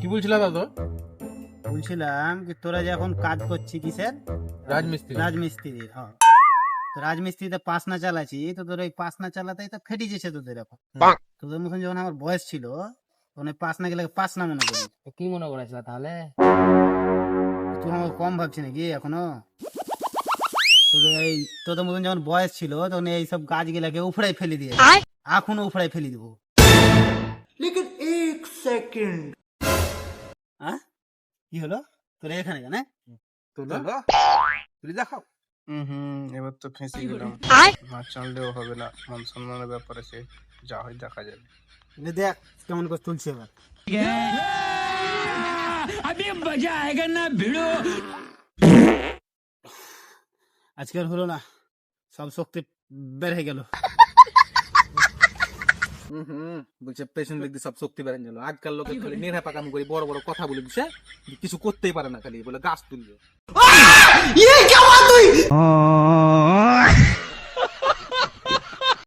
কি বলছিল দাদা? বলছিলাম যে তোরা যে এখন কাজ করছি কিসের? রাজমিস্ত্রি। রাজমিস্ত্রির হ্যাঁ তো রাজমিস্ত্রিতে পাস না চালাচ্ছি তো তোর ওই পাস না চালাতেই তো ফেটে গেছে তোদের এখন। তোদের মতন যখন আমার বয়স ছিল তখন ওই পাস না গেলে পাস না মনে করি। তো কি মনে করেছিল তাহলে? তুই আমার কম ভাবছি নাকি এখনও? তোদের এই তোদের মতন যখন বয়স ছিল তখন এই এইসব গাছগুলাকে উফড়াই ফেলে দিয়ে এখনও উফড়াই ফেলে দিব। হ্যাঁ কি হলো? তোরা এখানে কেন তুলো। তুই দেখাও। হুম এবার তো ফেঁসে গেলাম। মাছ চাললেও হবে না। মান সম্মানের ব্যাপার আছে যা হয় দেখা যাবে। নে দেখ কেমন করে তুলছে এবার। আজকে আর হলো না। সব শক্তি বের হয়ে গেল। বলছে পেছন দিক দিয়ে সব শক্তি বেড়ে গেল আজকাল লোকে খালি নেড়া পাকাম করে বড় বড় কথা বলে দিছে কিছু করতেই পারে না খালি বলে গাছ তুলবে।